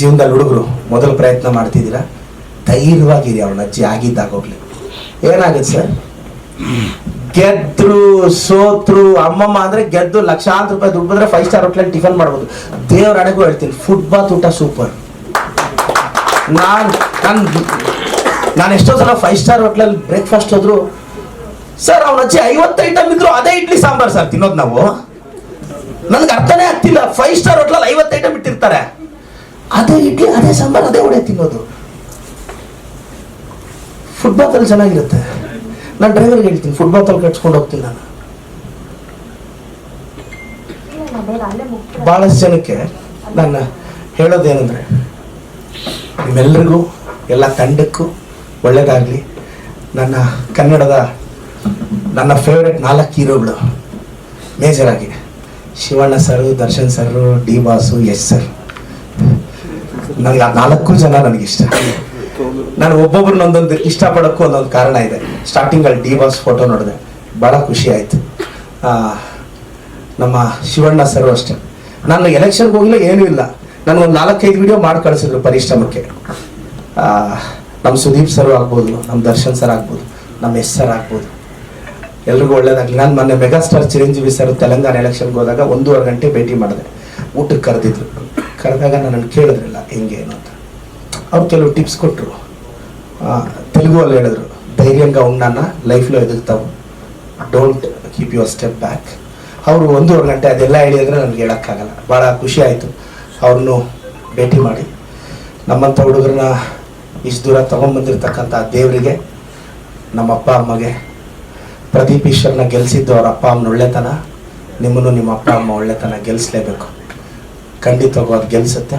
ಜೀವನದಲ್ಲಿ ಹುಡುಗರು ಮೊದಲು ಪ್ರಯತ್ನ ಮಾಡ್ತಿದ್ದೀರಾ? ಧೈರ್ಯವಾಗಿರಿ ಅವಳ ಅಜ್ಜಿ ಆಗಿದ್ದಾಗೋಗ್ಲಿ ಏನಾಗುತ್ತೆ ಸರ್? ಗೆದ್ರು, ಸೋತ್ರು, ಅಮ್ಮಮ್ಮ ಅಂದ್ರೆ ಗೆದ್ದು ಲಕ್ಷಾಂತರ ರೂಪಾಯಿ ದುಡ್ಡು ಬಂದ್ರೆ ಫೈವ್ ಸ್ಟಾರ್ ಹೋಟ್ಲಲ್ಲಿ ಟಿಫನ್ ಮಾಡ್ಬೋದು. ದೇವ್ರ ಅಣಗೂ ಹೇಳ್ತೀನಿ ಫುಡ್ ಬಾತ್ ಊಟ ಸೂಪರ್ ನಾನು ನಾನು ನಾನು ಎಷ್ಟೋ ಸಲ ಫೈವ್ ಸ್ಟಾರ್ ಹೋಟ್ಲಲ್ಲಿ ಬ್ರೇಕ್ಫಾಸ್ಟ್ ಹೋದ್ರು, ಸರ್, ಅವ್ನ ಅಜ್ಜಿ ಐವತ್ತು ಐಟಮ್ ಇದ್ರು ಅದೇ ಇಡ್ಲಿ ಸಾಂಬಾರ್ ಸರ್, ತಿನ್ನೋದು ನಾವು? ನನಗೆ ಅರ್ಥನೇ ಆಗ್ತಿಲ್ಲ ಫೈವ್ ಸ್ಟಾರ್ ಹೋಟ್ಲಲ್ಲಿ ಐವತ್ತು ಐಟಮ್ ಇಟ್ಟಿರ್ತಾರೆ. ಅದೇ ಇಡ್ಲಿ, ಅದೇ ಸಾಂಬಾರ್, ಅದೇ ಒಡೆ ತಿನ್ನೋದು. ಫುಟ್ಬಾತಲ್ಲಿ ಚೆನ್ನಾಗಿರುತ್ತೆ. ನಾನು ಡ್ರೈವರ್ಗೆ ಹೇಳ್ತೀನಿ ಫುಟ್ಬಾತಲ್ಲಿ ಕಟ್ಸ್ಕೊಂಡು ಹೋಗ್ತೀನಿ ನಾನು. ಭಾಳಷ್ಟು ಜನಕ್ಕೆ ನಾನು ಹೇಳೋದೇನೆಂದರೆ ನಿಮ್ಮೆಲ್ಲರಿಗೂ ಎಲ್ಲ ತಂಡಕ್ಕೂ ಒಳ್ಳೆಯದಾಗಲಿ ನನ್ನ ಕನ್ನಡದ ನನ್ನ ಫೇವ್ರೆಟ್ ನಾಲ್ಕು ಹೀರೋಗಳು ಮೇಜರ್ ಆಗಿ Shivanna sir, Darshan sir, D boss, yes sir. ನನಗೆ ನಾಲ್ಕು ಜನ ನನಗಿಷ್ಟ. ನಾನು ಒಬ್ಬೊಬ್ರನ್ನ ಒಂದೊಂದು ಇಷ್ಟಪಡೋಕ್ಕೂ ಒಂದೊಂದು ಕಾರಣ ಇದೆ. ಸ್ಟಾರ್ಟಿಂಗಲ್ಲಿ ಡಿ ಬಾಸ್ ಫೋಟೋ ನೋಡಿದೆ. ಭಾಳ ಖುಷಿ ಆಯಿತು. ನಮ್ಮ ಶಿವಣ್ಣ ಸರ್ ಅಷ್ಟೇ. ನಾನು ಎಲೆಕ್ಷನ್ಗೆ ಹೋಗಿಲ್ಲ, ಏನೂ ಇಲ್ಲ. ನನಗೊಂದು ನಾಲ್ಕೈದು ವಿಡಿಯೋ ಮಾಡಿ ಕಳಿಸಿದ್ರು ಪರಿಶ್ರಮಕ್ಕೆ. ನಮ್ಮ ಸುದೀಪ್ ಸರ್ ಆಗ್ಬೋದು, ನಮ್ಮ ದರ್ಶನ್ ಸರ್ ಆಗ್ಬೋದು, ನಮ್ಮ ಎಸ್ ಸರ್ ಆಗ್ಬೋದು. ಎಲ್ರಿಗೂ ಒಳ್ಳೇದಾಗಲಿ. ನಾನು ಮೊನ್ನೆ ಮೆಗಾಸ್ಟಾರ್ ಚಿರಂಜೀವಿ ಸರ್ ತೆಲಂಗಾಣ ಎಲೆಕ್ಷನ್ಗೆ ಹೋದಾಗ ಒಂದೂವರೆ ಗಂಟೆ ಭೇಟಿ ಮಾಡಿದೆ. ಊಟಕ್ಕೆ ಕರೆದಿದ್ರು. ಕರೆದಾಗ ನನ್ನನ್ನು ಕೇಳಿದ್ರಲ್ಲ ಹೆಂಗೇನು ಅಂತ. ಅವ್ರು ಕೆಲವು ಟಿಪ್ಸ್ ಕೊಟ್ಟರು ತೆಲುಗು ಅಲ್ಲಿ ಹೇಳಿದ್ರು, ಧೈರ್ಯಂಗ ಉಣ್ಣಾನ ಲೈಫ್ಲೋ ಎದುರ್ತಾವು don't keep your step back ಅವರು ಒಂದೂವರೆ ಗಂಟೆ ಅದೆಲ್ಲ ಹೇಳಿದ್ರೆ ನನಗೆ ಹೇಳೋಕ್ಕಾಗಲ್ಲ. ಭಾಳ ಖುಷಿ ಆಯಿತು. ಅವ್ರನ್ನೂ ಭೇಟಿ ಮಾಡಿ. ನಮ್ಮಂಥ ಹುಡುಗರನ್ನ ಇಷ್ಟು ದೂರ ತೊಗೊಂಡ್ಬಂದಿರ್ತಕ್ಕಂಥ ದೇವರಿಗೆ, ನಮ್ಮ ಅಪ್ಪ, ಅಮ್ಮಗೆ, ಪ್ರದೀಪ್ ಈಶ್ವರನ್ನ ಗೆಲ್ಲಿಸಿದ್ದು ಅವ್ರ ಅಪ್ಪ, ಅಮ್ಮನ ಒಳ್ಳೆತನ. ನಿಮ್ಮನ್ನು ನಿಮ್ಮ ಅಪ್ಪ, ಅಮ್ಮ ಒಳ್ಳೆತನ ಗೆಲ್ಲಿಸಲೇಬೇಕು ಖಂಡಿತವಾಗೂ ಅದು ಗೆಲ್ಲಿಸುತ್ತೆ.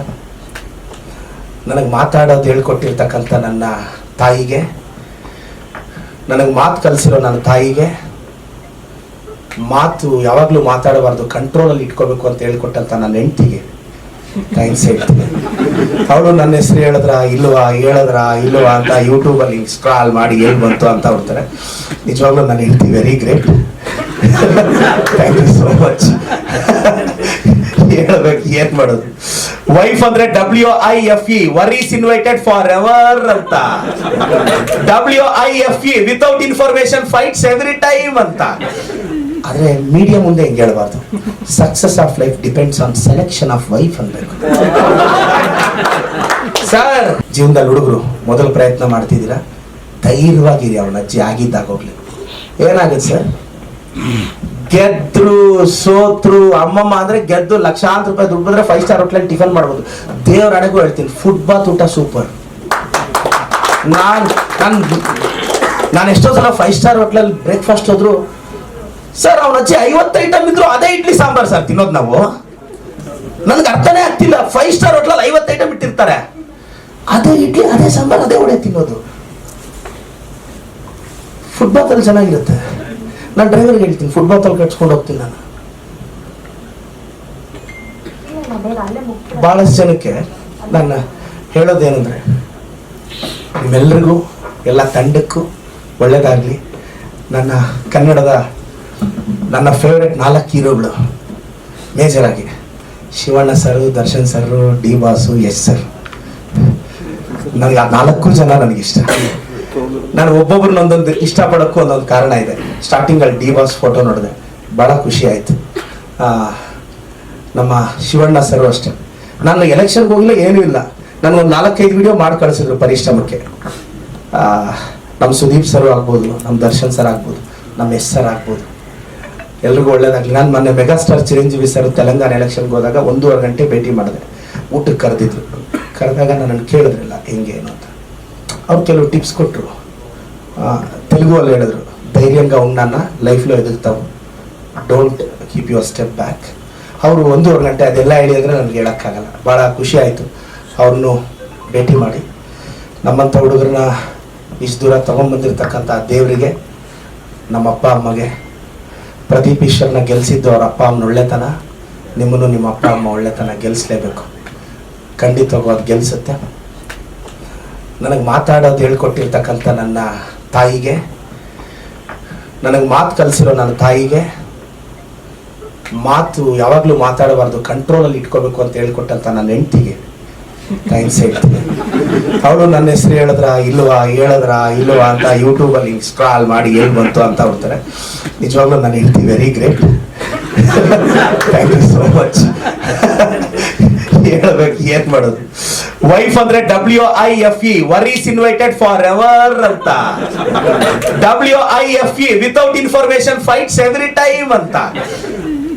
ನನಗೆ ಮಾತಾಡೋದು ಹೇಳ್ಕೊಟ್ಟಿರ್ತಕ್ಕಂಥ ನನ್ನ ತಾಯಿಗೆ, ನನಗೆ ಮಾತು ಕಲಿಸಿರೋ ನನ್ನ ತಾಯಿಗೆ, ಮಾತು ಯಾವಾಗಲೂ ಮಾತಾಡಬಾರ್ದು ಕಂಟ್ರೋಲಲ್ಲಿ ಇಟ್ಕೋಬೇಕು ಅಂತ ಹೇಳ್ಕೊಟ್ಟಂತ ನನ್ನ ಹೆಂಡತಿಗೆ ಥ್ಯಾಂಕ್ಸ್ ಹೇಳ್ತೀನಿ. ಅವಳು ನನ್ನ ಹೆಸರು ಹೇಳಿದ್ರ, ಇಲ್ವಾ ಹೇಳಿದ್ರ, ಇಲ್ವಾ ಅಂತ ಯೂಟ್ಯೂಬಲ್ಲಿ ಸ್ಕ್ರಾಲ್ ಮಾಡಿ ಹೇಳಿ ಬಂತು ಅಂತ ಹೊಡ್ತಾರೆ ನಿಜವಾಗ್ಲೂ ನಾನು ಹೇಳ್ತೀನಿ very great thank you so much ಹೇಳ್ಬೇಕು, ಏನ್ ಮಾಡೋದು? ವೈಫ್ ಅಂದ್ರೆ W I F E worries invited for ever ಅಂತ. W I F E without information fights every time ಅಂತ. ಆದ್ರೆ ಮೀಡಿಯಾ ಮುಂದೆ ಹಿಂಗೆ ಹೇಳ್ಬಾರ್ದು. Success of life depends on selection of wife ಅನ್ಬೇಕು ಸರ್ ಜೀವನದಲ್ಲಿ ಹುಡುಗರು, ಮೊದಲು ಪ್ರಯತ್ನ ಮಾಡ್ತಿದ್ದೀರಾ? ಧೈರ್ಯವಾಗಿರಿ ಅವನ ಅಜ್ಜಿ ಆಗಿದ್ದಾಗೋಗ್ಲಿ ಏನಾಗುತ್ತೆ ಸರ್ ಗೆದ್ರು, ಸೋತ್ರು, ಅಮ್ಮಮ್ಮ ಅಂದ್ರೆ ಗೆದ್ದು ಲಕ್ಷಾಂತರ ರೂಪಾಯಿ ದುಡ್ಡು ಬಂದ್ರೆ ಫೈವ್ ಸ್ಟಾರ್ ಹೋಟ್ಲಲ್ಲಿ ಟಿಫನ್ ಮಾಡ್ಬೋದು. ದೇವ್ರ ಅಣೆಗೂ ಹೇಳ್ತೀನಿ ಫುಡ್ ಬಾತ್ ಊಟ ಸೂಪರ್ ನಾನು ನಾನು ನಾನು ಎಷ್ಟೋ ಸಲ ಫೈವ್ ಸ್ಟಾರ್ ಹೋಟ್ಲಲ್ಲಿ ಬ್ರೇಕ್ಫಾಸ್ಟ್ ಹೋದ್ರು, ಸರ್, ಅವ್ನ ಅಜ್ಜಿ ಐವತ್ತು ಐಟಮ್ ಇದ್ರು ಅದೇ ಇಡ್ಲಿ ಸಾಂಬಾರ್ ಸರ್ ತಿನ್ನೋದು ನಾವು. ನನಗೆ ಅರ್ಥನೇ ಆಗ್ತಿಲ್ಲ ಫೈವ್ ಸ್ಟಾರ್ ಹೋಟ್ಲಲ್ಲಿ ಐವತ್ತು ಐಟಮ್ ಇಟ್ಟಿರ್ತಾರೆ. ಅದೇ ಇಡ್ಲಿ, ಅದೇ ಸಾಂಬಾರ್, ಅದೇ ಒಡೆ ತಿನ್ನೋದು. ಫುಟ್ಬಾತಲ್ಲಿ ಚೆನ್ನಾಗಿರುತ್ತೆ. ನಾನು ಡ್ರೈವರ್ಗೆ ಹೇಳ್ತೀನಿ ಫುಟ್ಬಾಲ್ ಕಟ್ಸ್ಕೊಂಡು ಹೋಗ್ತೀನಿ ನಾನು. ಭಾಳಷ್ಟು ಜನಕ್ಕೆ ನಾನು ಹೇಳೋದೇನೆಂದರೆ ನಿಮ್ಮೆಲ್ಲರಿಗೂ ಎಲ್ಲ ತಂಡಕ್ಕೂ ಒಳ್ಳೆಯದಾಗಲಿ ನನ್ನ ಕನ್ನಡದ ನನ್ನ ಫೇವ್ರೆಟ್ ನಾಲ್ಕು ಹೀರೋಗಳು ಮೇಜರಾಗಿ Shivanna sir, Darshan sir, D boss, yes sir. ನನಗೆ ಆ ನಾಲ್ಕು ಜನ ನನಗಿಷ್ಟ. ನಾನು ಒಬ್ಬೊಬ್ರು ಒಂದೊಂದು ಇಷ್ಟಪಡೋಕ್ಕೂ ಒಂದೊಂದು ಕಾರಣ ಇದೆ. ಸ್ಟಾರ್ಟಿಂಗ್ ಡಿ ಬಾಸ್ ಫೋಟೋ ನೋಡಿದೆ. ಭಾಳ ಖುಷಿ ಆಯ್ತು. ನಮ್ಮ ಶಿವಣ್ಣ ಸರ್ ಅಷ್ಟೇ. ನಾನು ಎಲೆಕ್ಷನ್ಗೆ ಹೋಗಿಲ್ಲ, ಏನೂ ಇಲ್ಲ. ನನಗೊಂದು ನಾಲ್ಕೈದು ವಿಡಿಯೋ ಮಾಡಿ ಕಳಿಸಿದ್ರು ಪರಿಶ್ರಮಕ್ಕೆ. ನಮ್ಮ ಸುದೀಪ್ ಸರ್ ಆಗ್ಬೋದು ನಮ್ಮ ದರ್ಶನ್ ಸರ್ ಆಗ್ಬೋದು ನಮ್ಮ ಎಸ್ ಸರ್ ಆಗ್ಬೋದು. ಎಲ್ರಿಗೂ ಒಳ್ಳೇದಾಗಲಿ. ನಾನು ಮೊನ್ನೆ ಮೆಗಾಸ್ಟಾರ್ ಚಿರಂಜೀವಿ ಸರ್ ತೆಲಂಗಾಣ ಎಲೆಕ್ಷನ್ಗೆ ಹೋದಾಗ ಒಂದೂವರೆ ಗಂಟೆ ಭೇಟಿ ಮಾಡಿದೆ. ಊಟಕ್ಕೆ ಕರೆದಿದ್ರು. ಕರೆದಾಗ ನನ್ನನ್ನು ಕೇಳಿದ್ರಲ್ಲ, ಹೆಂಗೆ ಏನು ಅಂತ. ಅವ್ರು ಕೆಲವು ಟಿಪ್ಸ್ ಕೊಟ್ಟರು ತೆಲುಗು ಅಲ್ಲಿ ಹೇಳಿದ್ರು, ಧೈರ್ಯಂಗ ಲೈಫ್ ಲೈಫ್ಲೋ ಎದುರ್ತಾವು don't keep your step back ಅವರು ಒಂದೂವರೆ ಗಂಟೆ ಅದೆಲ್ಲ ಹೇಳಿ ನನಗೆ ಹೇಳೋಕ್ಕಾಗಲ್ಲ. ಭಾಳ ಖುಷಿ ಆಯಿತು. ಅವ್ರನ್ನೂ ಭೇಟಿ ಮಾಡಿ. ನಮ್ಮಂಥ ಹುಡುಗರನ್ನ ಇಷ್ಟು ದೂರ ತೊಗೊಂಡ್ಬಂದಿರ್ತಕ್ಕಂಥ ದೇವರಿಗೆ ನಮ್ಮ ಅಪ್ಪ ಅಮ್ಮಗೆ, ಪ್ರದೀಪ್ ಈಶ್ವರನ್ನ ಗೆಲ್ಲಿಸಿದ್ದು ಅವ್ರ ಅಪ್ಪ ಅಮ್ಮನ ಒಳ್ಳೆತನ. ನಿಮ್ಮನ್ನು ನಿಮ್ಮ ಅಪ್ಪ ಅಮ್ಮ ಒಳ್ಳೆತನ ಗೆಲ್ಲಿಸಲೇಬೇಕು ಖಂಡಿತವಾಗೂ ಅದು ಗೆಲ್ಲಿಸುತ್ತೆ ನನಗೆ ಮಾತಾಡೋದು ಹೇಳ್ಕೊಟ್ಟಿರ್ತಕ್ಕಂಥ ನನ್ನ ತಾಯಿಗೆ? ನನಗೆ ಮಾತು ಕಲಿಸಿರೋ ನನ್ನ ತಾಯಿಗೆ? ಮಾತು ಯಾವಾಗಲೂ ಮಾತಾಡಬಾರ್ದು ಕಂಟ್ರೋಲಲ್ಲಿ ಇಟ್ಕೋಬೇಕು ಅಂತ ಹೇಳ್ಕೊಟ್ಟಂಥ ನನ್ನ ಹೆಂಡ್ತಿಗೆ. ಥ್ಯಾಂಕ್ಸ್ ಹೇಳ್ತೀನಿ. ಅವಳು ನನ್ನ ಹೆಸರು ಹೇಳಿದ್ರ, ಇಲ್ವಾ ಹೇಳಿದ್ರ, ಇಲ್ವಾ ಅಂತ ಯೂಟ್ಯೂಬಲ್ಲಿ ಸ್ಕ್ರಾಲ್ ಮಾಡಿ ಏನು ಬಂತು ಅಂತ ಹೋಗ್ತಾರೆ ನಿಜವಾಗ್ಲೂ ನಾನು ಹೇಳ್ತೀನಿ very great thank you so much ಹೇಳ್ಬೇಕು ಏನ್ ಮಾಡೋದು? ವೈಫ್ ಅಂದ್ರೆ W I F E worries invited for ever ಅಂತ. W I F E without information fights every time ಅಂತ.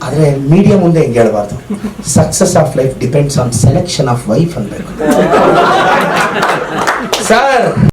ಆದ್ರೆ ಮೀಡಿಯಾ ಮುಂದೆ ಹಿಂಗೆ ಹೇಳ್ಬಾರ್ದು. Success of life depends on selection of wife ಅನ್ಬೇಕು ಸರ್